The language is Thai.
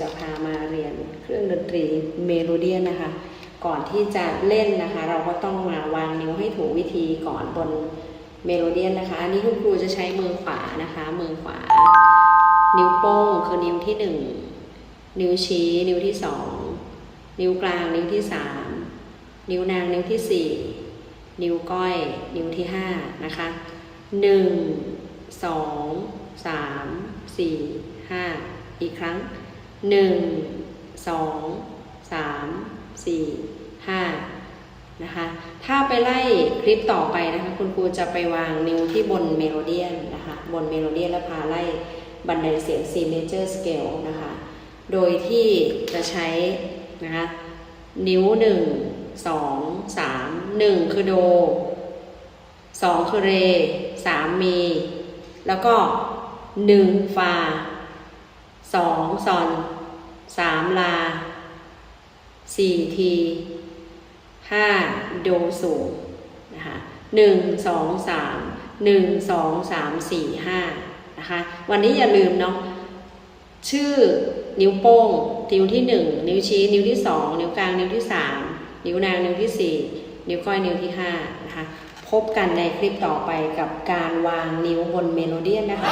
จะพามาเรียนเครื่องดนตรีเมโลเดียนนะคะ ก่อนที่จะเล่นนะคะ เราก็ต้องมาวางนิ้วให้ถูกวิธีก่อนบนเมโลเดียนนะคะ อันนี้คุณครูจะใช้มือขวานะคะ มือขวา นิ้วโป้งคือนิ้วที่หนึ่งนิ้วชี้ นิ้วที่สองนิ้วกลาง นิ้วที่สามนิ้วนาง นิ้วที่สี่นิ้วก้อย นิ้วที่ห้านะคะหนึ่งสองสามสี่ห้าอีกครั้ง หนึ่งสองสามสี่ห้านะคะ ถ้าไปไล่คลิปต่อไปนะคะ คุณครูจะไปวางนิ้วที่บนเมโลเดียนนะคะ บนเมโลเดียนแล้วพาไล่บันไดเสียง C major scale นะคะ โดยที่จะใช้นะคะนิ้วหนึ่งสองสามหนึ่งคือโดสองคือเรสามมี แล้วก็หนึ่งฟา สองซอนสามลาสี่ทีห้าโดสูงนะคะหนึ่งสองสามหนึ่งสองสามสี่ห้านะคะวันนี้อย่าลืมเนาะชื่อนิ้วโป้งนิ้วที่หนึ่งนิ้วชี้นิ้วที่สองนิ้วกลางนิ้วที่สามนิ้วนางนิ้วที่สี่นิ้วก้อยนิ้วที่ห้านะคะพบกันในคลิปต่อไปกับการวางนิ้วบนเมโลเดียนนะคะ